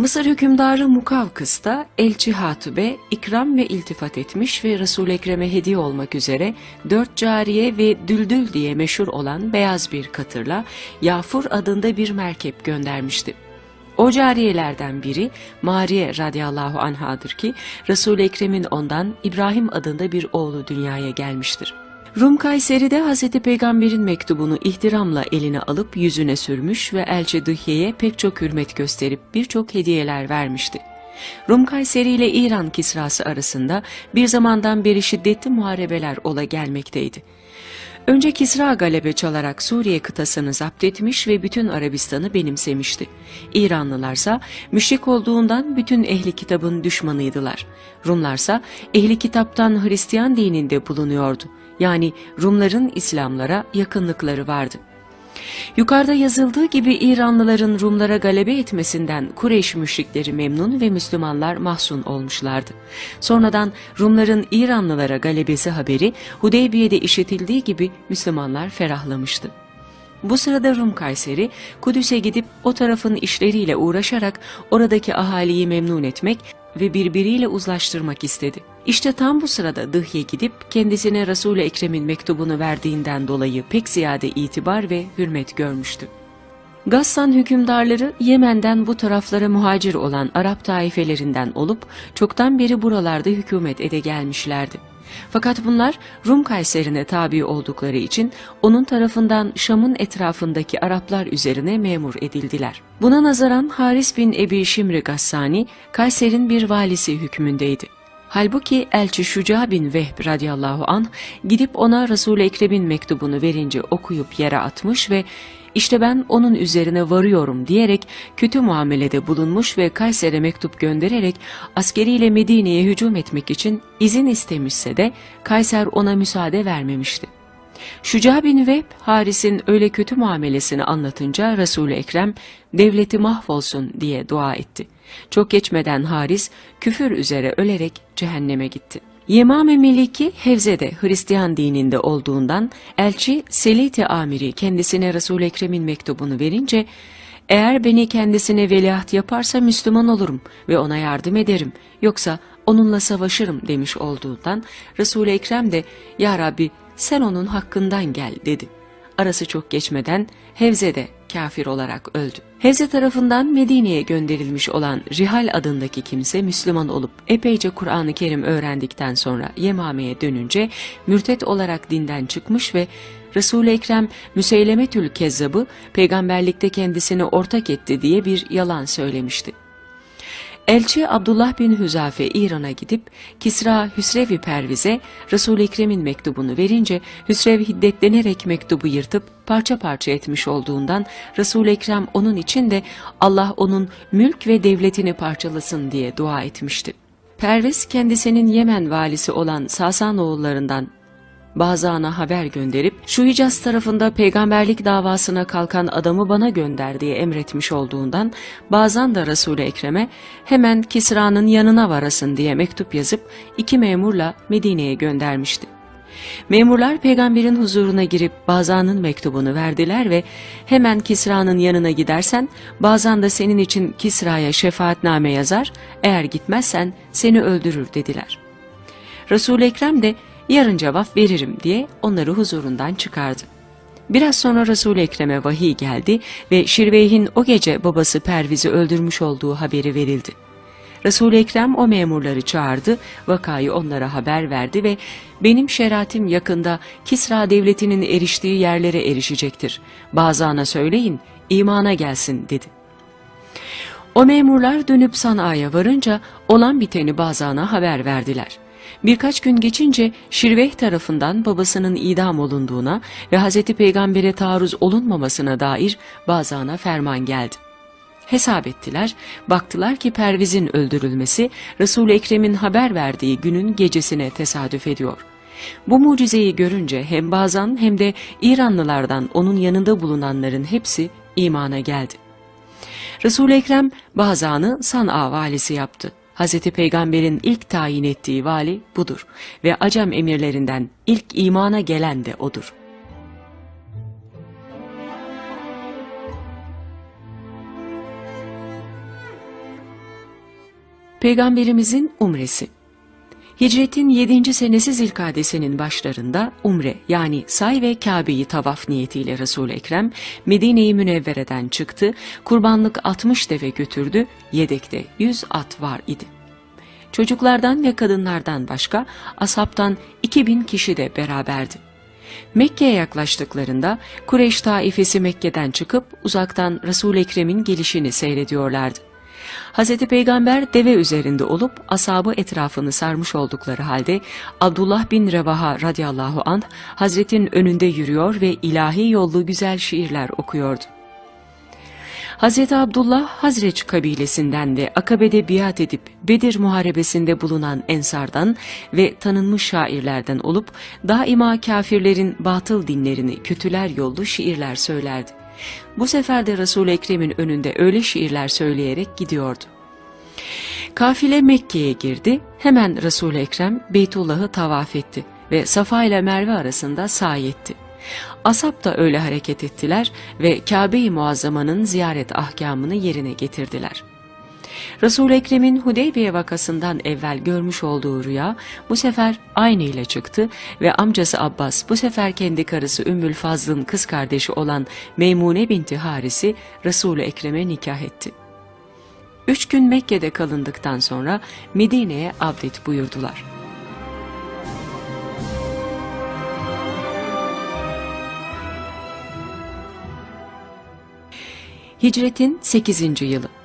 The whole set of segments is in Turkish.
Mısır hükümdarı Mukavkıs da Elçi Hatib'e ikram ve iltifat etmiş ve Resul-i Ekrem'e hediye olmak üzere dört cariye ve düldül diye meşhur olan beyaz bir katırla Yafur adında bir merkep göndermişti. O cariyelerden biri Mariye radıyallahu anhadır ki Resul-i Ekrem'in ondan İbrahim adında bir oğlu dünyaya gelmiştir. Rum Kayseri'de Hz. Peygamber'in mektubunu ihtiramla eline alıp yüzüne sürmüş ve elçi Dıhye'ye pek çok hürmet gösterip birçok hediyeler vermişti. Rum Kayseri ile İran Kisrası arasında bir zamandan beri şiddetli muharebeler ola gelmekteydi. Önce Kisra galebe çalarak Suriye kıtasını zapt etmiş ve bütün Arabistan'ı benimsemişti. İranlılarsa müşrik olduğundan bütün ehli kitabın düşmanıydılar. Rumlarsa ehli kitaptan Hristiyan dininde bulunuyordu. Yani Rumların İslamlara yakınlıkları vardı. Yukarıda yazıldığı gibi İranlıların Rumlara galebe etmesinden Kureyş müşrikleri memnun ve Müslümanlar mahzun olmuşlardı. Sonradan Rumların İranlılara galebesi haberi Hudeybiye'de işitildiği gibi Müslümanlar ferahlamıştı. Bu sırada Rum Kayseri, Kudüs'e gidip o tarafın işleriyle uğraşarak oradaki ahaliyi memnun etmek ve birbiriyle uzlaştırmak istedi. İşte tam bu sırada Dıhye gidip kendisine Resul-i Ekrem'in mektubunu verdiğinden dolayı pek ziyade itibar ve hürmet görmüştü. Gassan hükümdarları Yemen'den bu taraflara muhacir olan Arap taifelerinden olup çoktan beri buralarda hükümet ede gelmişlerdi. Fakat bunlar Rum Kayseri'ne tabi oldukları için onun tarafından Şam'ın etrafındaki Araplar üzerine memur edildiler. Buna nazaran Haris bin Ebi Şimri Gassani Kayser'in bir valisi hükmündeydi. Halbuki elçi Şuca bin Vehb radıyallahu anh gidip ona Resul-i Ekrem'in mektubunu verince okuyup yere atmış ve işte ben onun üzerine varıyorum diyerek kötü muamelede bulunmuş ve Kayser'e mektup göndererek askeriyle Medine'ye hücum etmek için izin istemişse de Kayser ona müsaade vermemişti. Şuca bin Vehb, Haris'in öyle kötü muamelesini anlatınca Resul-i Ekrem devleti mahvolsun diye dua etti. Çok geçmeden Haris küfür üzere ölerek cehenneme gitti. Yemame Meliki Hevze'de Hristiyan dininde olduğundan elçi Seliti Amiri kendisine Resul-i Ekrem'in mektubunu verince eğer beni kendisine veliaht yaparsa Müslüman olurum ve ona yardım ederim yoksa onunla savaşırım demiş olduğundan Resul-i Ekrem de ya Rabbi sen onun hakkından gel dedi. Arası çok geçmeden Hevze de kafir olarak öldü. Hevze tarafından Medine'ye gönderilmiş olan Rihal adındaki kimse Müslüman olup epeyce Kur'an-ı Kerim öğrendikten sonra Yemame'ye dönünce mürtet olarak dinden çıkmış ve Resul-i Ekrem Müseylemetül Kezzab'ı peygamberlikte kendisine ortak etti diye bir yalan söylemişti. Elçi Abdullah bin Hüzafe İran'a gidip Kisra Hüsrev-i Perviz'e Resul-i Ekrem'in mektubunu verince Hüsrev hiddetlenerek mektubu yırtıp parça parça etmiş olduğundan Resul-i Ekrem onun için de Allah onun mülk ve devletini parçalasın diye dua etmişti. Perviz kendisinin Yemen valisi olan Sasanoğullarından Bazan'a haber gönderip şu Hicaz tarafında peygamberlik davasına kalkan adamı bana gönder diye emretmiş olduğundan Bazan da Resul-i Ekrem'e hemen Kisra'nın yanına varasın diye mektup yazıp iki memurla Medine'ye göndermişti. Memurlar peygamberin huzuruna girip Bazan'ın mektubunu verdiler ve hemen Kisra'nın yanına gidersen Bazan da senin için Kisra'ya şefaatname yazar eğer gitmezsen seni öldürür dediler. Resul-i Ekrem de yarın cevap veririm diye onları huzurundan çıkardı. Biraz sonra Resul-i Ekrem'e vahiy geldi ve Şirveyh'in o gece babası Perviz'i öldürmüş olduğu haberi verildi. Resul-i Ekrem o memurları çağırdı, vakayı onlara haber verdi ve benim şeratim yakında Kisra devletinin eriştiği yerlere erişecektir. Bazana söyleyin, imana gelsin dedi. O memurlar dönüp Sana'ya varınca olan biteni Bazan'a haber verdiler. Birkaç gün geçince Şirveh tarafından babasının idam olunduğuna ve Hz. Peygamber'e taarruz olunmamasına dair Bazan'a ferman geldi. Hesap ettiler, baktılar ki Perviz'in öldürülmesi Resul-i Ekrem'in haber verdiği günün gecesine tesadüf ediyor. Bu mucizeyi görünce hem Bazan hem de İranlılardan onun yanında bulunanların hepsi imana geldi. Resul-i Ekrem Bazan'ı San'a valisi yaptı. Hz. Peygamber'in ilk tayin ettiği vali budur ve Acem emirlerinden ilk imana gelen de odur. Peygamberimizin umresi Hicretin 7. senesi Zilkadese'nin başlarında umre yani say ve Kabe'yi tavaf niyetiyle Resul-i Ekrem Medine-i Münevvere'den çıktı, kurbanlık 60 deve götürdü, yedekte 100 at var idi. Çocuklardan ve kadınlardan başka asaptan 2000 kişi de beraberdi. Mekke'ye yaklaştıklarında Kureyş taifesi Mekke'den çıkıp uzaktan Resul-i Ekrem'in gelişini seyrediyorlardı. Hz. Peygamber deve üzerinde olup asabı etrafını sarmış oldukları halde Abdullah bin Revaha radıyallahu anh Hazretin önünde yürüyor ve ilahi yollu güzel şiirler okuyordu. Hz. Abdullah Hazreç kabilesinden de Akabe'de biat edip Bedir muharebesinde bulunan ensardan ve tanınmış şairlerden olup daima kafirlerin batıl dinlerini kötüler yollu şiirler söylerdi. Bu sefer de Resul-i Ekrem'in önünde öyle şiirler söyleyerek gidiyordu. Kafile Mekke'ye girdi, hemen Resul-i Ekrem Beytullah'ı tavaf etti ve Safa ile Merve arasında sahi etti. Asap da öyle hareket ettiler ve Kabe-i Muazzama'nın ziyaret ahkamını yerine getirdiler. Resul-i Ekrem'in Hudeybiye vakasından evvel görmüş olduğu rüya bu sefer aynı ile çıktı ve amcası Abbas bu sefer kendi karısı Ümmül Fazl'ın kız kardeşi olan Meymune binti Haris'i Resul-i Ekrem'e nikah etti. Üç gün Mekke'de kalındıktan sonra Medine'ye abdet buyurdular. Hicretin 8. yılı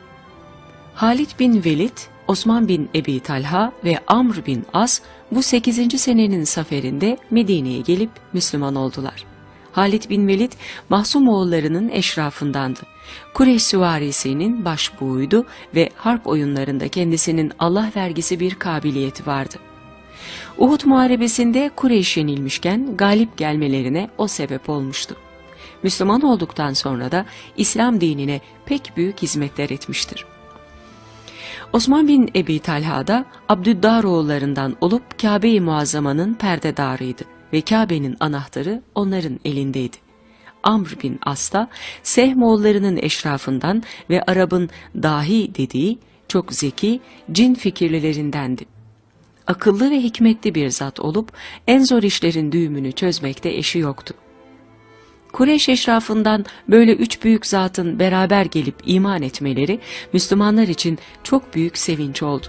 Halid bin Velid, Osman bin Ebi Talha ve Amr bin As bu 8. senenin zaferinde Medine'ye gelip Müslüman oldular. Halid bin Velid Mahsum oğullarının eşrafındandı. Kureyş süvarisinin başbuğuydu ve harp oyunlarında kendisinin Allah vergisi bir kabiliyeti vardı. Uhud muharebesinde Kureyş yenilmişken galip gelmelerine o sebep olmuştu. Müslüman olduktan sonra da İslam dinine pek büyük hizmetler etmiştir. Osman bin Ebi Talha da Abdüddaroğullarından olup Kabe-i Muazzama'nın perdedarıydı ve Kabe'nin anahtarı onların elindeydi. Amr bin As da Sehmoğullarının eşrafından ve Arap'ın dahi dediği çok zeki, cin fikirlilerindendi. Akıllı ve hikmetli bir zat olup en zor işlerin düğümünü çözmekte eşi yoktu. Kureyş eşrafından böyle üç büyük zatın beraber gelip iman etmeleri Müslümanlar için çok büyük sevinç oldu.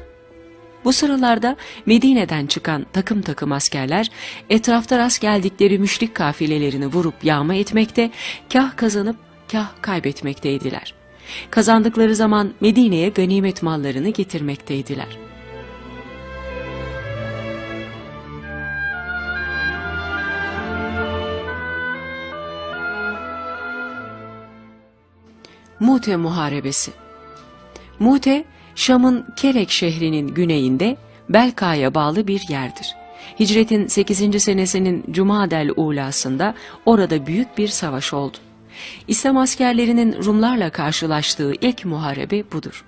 Bu sıralarda Medine'den çıkan takım takım askerler etrafta rast geldikleri müşrik kafilelerini vurup yağma etmekte, kah kazanıp kah kaybetmekteydiler. Kazandıkları zaman Medine'ye ganimet mallarını getirmekteydiler.'' Mute Muharebesi Mute, Şam'ın Kerek şehrinin güneyinde Belka'ya bağlı bir yerdir. Hicretin 8. senesinin Cumadel ulasında orada büyük bir savaş oldu. İslam askerlerinin Rumlarla karşılaştığı ilk muharebe budur.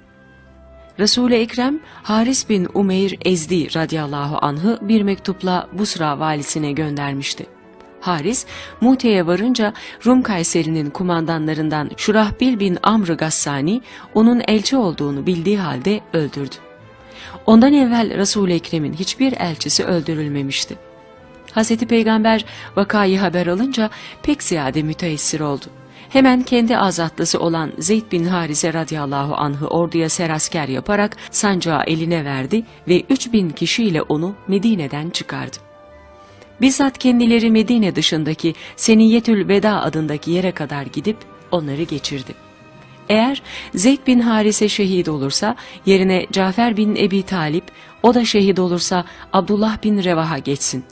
Resul-i Ekrem Haris bin Umeyr Ezdi radıyallahu anh'ı bir mektupla Busra valisine göndermişti. Haris, Mute'ye varınca Rum Kayseri'nin kumandanlarından Şurahbil bin Amr Gassani onun elçi olduğunu bildiği halde öldürdü. Ondan evvel Resul-i Ekrem'in hiçbir elçisi öldürülmemişti. Hz. Peygamber vakayı haber alınca pek ziyade müteessir oldu. Hemen kendi azatlısı olan Zeyd bin Harise radıyallahu anh'ı orduya serasker yaparak sancağı eline verdi ve 3000 kişiyle onu Medine'den çıkardı. Bizzat kendileri Medine dışındaki Seniyetül Veda adındaki yere kadar gidip onları geçirdi. Eğer Zeyd bin Harise şehit olursa yerine Cafer bin Ebi Talip, o da şehit olursa Abdullah bin Revaha geçsin.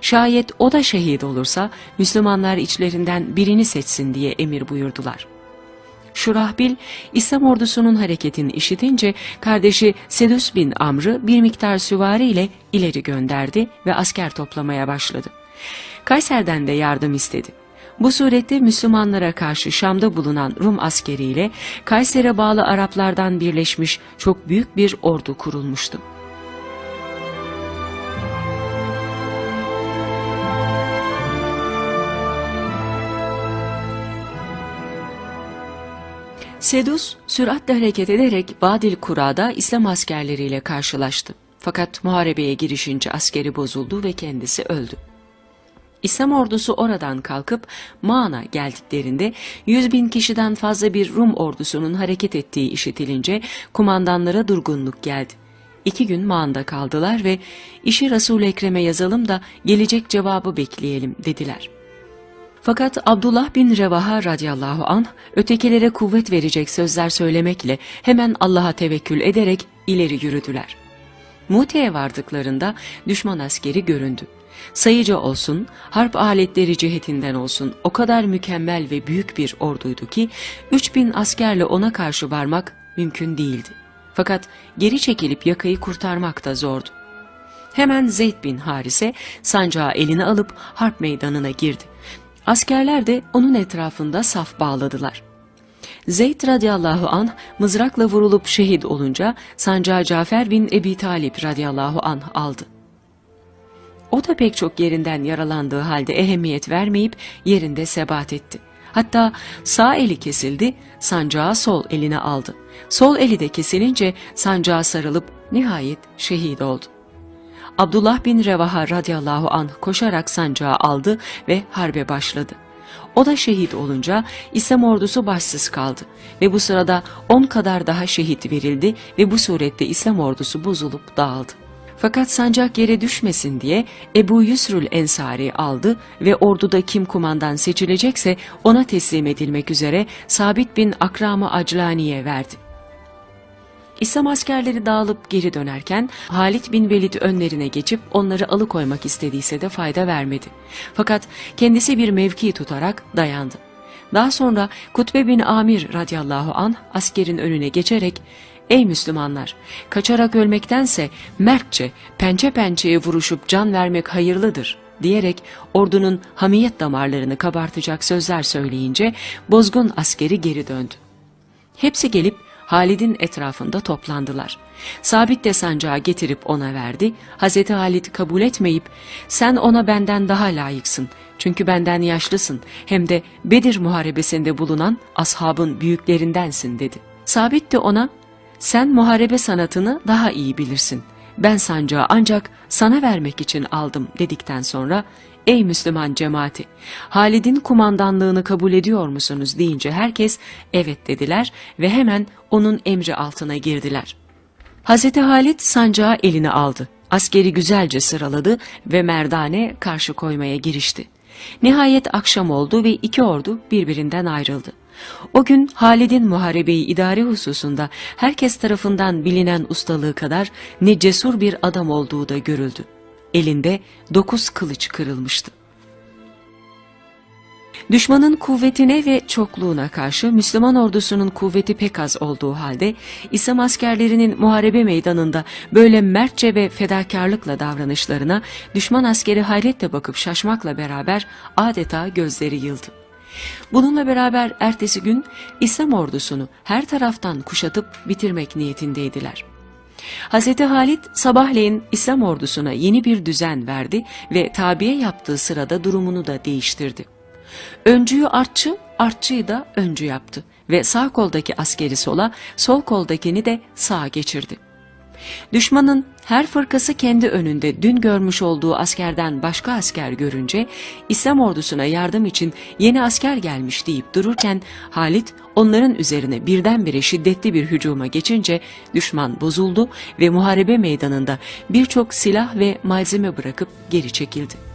Şayet o da şehit olursa Müslümanlar içlerinden birini seçsin diye emir buyurdular. Şurahbil, İslam ordusunun hareketini işitince kardeşi Sedus bin Amr'ı bir miktar süvari ile ileri gönderdi ve asker toplamaya başladı. Kayser'den de yardım istedi. Bu surette Müslümanlara karşı Şam'da bulunan Rum askeriyle Kayser'e bağlı Araplardan birleşmiş çok büyük bir ordu kurulmuştu. Sedus süratle hareket ederek Badil Kura'da İslam askerleriyle karşılaştı. Fakat muharebeye girişince askeri bozuldu ve kendisi öldü. İslam ordusu oradan kalkıp Maan'a geldiklerinde 100 bin kişiden fazla bir Rum ordusunun hareket ettiği işitilince kumandanlara durgunluk geldi. İki gün Maan'da kaldılar ve işi Resul-i Ekrem'e yazalım da gelecek cevabı bekleyelim dediler. Fakat Abdullah bin Revaha radıyallahu anh ötekilere kuvvet verecek sözler söylemekle hemen Allah'a tevekkül ederek ileri yürüdüler. Mute'ye vardıklarında düşman askeri göründü. Sayıca olsun, harp aletleri cihetinden olsun o kadar mükemmel ve büyük bir orduydu ki 3000 askerle ona karşı varmak mümkün değildi. Fakat geri çekilip yakayı kurtarmak da zordu. Hemen Zeyd bin Harise sancağı eline alıp harp meydanına girdi. Askerler de onun etrafında saf bağladılar. Zeyd radıyallahu anh mızrakla vurulup şehit olunca sancağı Cafer bin Ebi Talip radıyallahu anh aldı. O da pek çok yerinden yaralandığı halde ehemmiyet vermeyip yerinde sebat etti. Hatta sağ eli kesildi, sancağı sol eline aldı. Sol eli de kesilince sancağa sarılıp nihayet şehit oldu. Abdullah bin Revaha radıyallahu anh koşarak sancağı aldı ve harbe başladı. O da şehit olunca İslam ordusu başsız kaldı ve bu sırada on kadar daha şehit verildi ve bu surette İslam ordusu bozulup dağıldı. Fakat sancak yere düşmesin diye Ebu Yusrül Ensari aldı ve orduda kim kumandan seçilecekse ona teslim edilmek üzere Sabit bin Akram-ı Aclani'ye verdi. İslam askerleri dağılıp geri dönerken Halit bin Velid önlerine geçip onları alıkoymak istediyse de fayda vermedi. Fakat kendisi bir mevki tutarak dayandı. Daha sonra Kutbe bin Amir radıyallahu an askerin önüne geçerek Ey Müslümanlar! Kaçarak ölmektense mertçe, pençe pençeye vuruşup can vermek hayırlıdır diyerek ordunun hamiyet damarlarını kabartacak sözler söyleyince bozgun askeri geri döndü. Hepsi gelip Halid'in etrafında toplandılar. Sabit de sancağı getirip ona verdi. Hazreti Halid kabul etmeyip sen ona benden daha layıksın. Çünkü benden yaşlısın. Hem de Bedir muharebesinde bulunan ashabın büyüklerindensin dedi. Sabit de ona sen muharebe sanatını daha iyi bilirsin. Ben sancağı ancak sana vermek için aldım dedikten sonra Ey Müslüman cemaati! Halid'in kumandanlığını kabul ediyor musunuz deyince herkes evet dediler ve hemen onun emri altına girdiler. Hazreti Halid sancağı eline aldı. Askeri güzelce sıraladı ve merdane karşı koymaya girişti. Nihayet akşam oldu ve iki ordu birbirinden ayrıldı. O gün Halid'in muharebeyi idare hususunda herkes tarafından bilinen ustalığı kadar ne cesur bir adam olduğu da görüldü. Elinde dokuz kılıç kırılmıştı. Düşmanın kuvvetine ve çokluğuna karşı Müslüman ordusunun kuvveti pek az olduğu halde İslam askerlerinin muharebe meydanında böyle mertçe ve fedakarlıkla davranışlarına düşman askeri hayretle bakıp şaşmakla beraber adeta gözleri yıldı. Bununla beraber ertesi gün İslam ordusunu her taraftan kuşatıp bitirmek niyetindeydiler. Hz. Halid sabahleyin İslam ordusuna yeni bir düzen verdi ve tabiye yaptığı sırada durumunu da değiştirdi. Öncüyü artçı, artçıyı da öncü yaptı ve sağ koldaki askeri sola, sol koldakini de sağa geçirdi. Düşmanın her fırkası kendi önünde dün görmüş olduğu askerden başka asker görünce İslam ordusuna yardım için yeni asker gelmiş deyip dururken Halit onların üzerine birdenbire şiddetli bir hücuma geçince düşman bozuldu ve muharebe meydanında birçok silah ve malzeme bırakıp geri çekildi.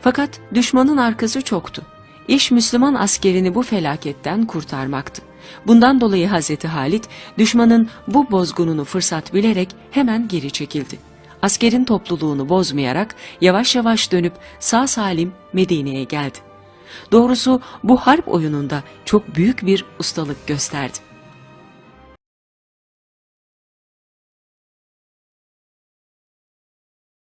Fakat düşmanın arkası çoktu. İş Müslüman askerini bu felaketten kurtarmaktı. Bundan dolayı Hazreti Halit düşmanın bu bozgununu fırsat bilerek hemen geri çekildi. Askerin topluluğunu bozmayarak yavaş yavaş dönüp sağ salim Medine'ye geldi. Doğrusu bu harp oyununda çok büyük bir ustalık gösterdi.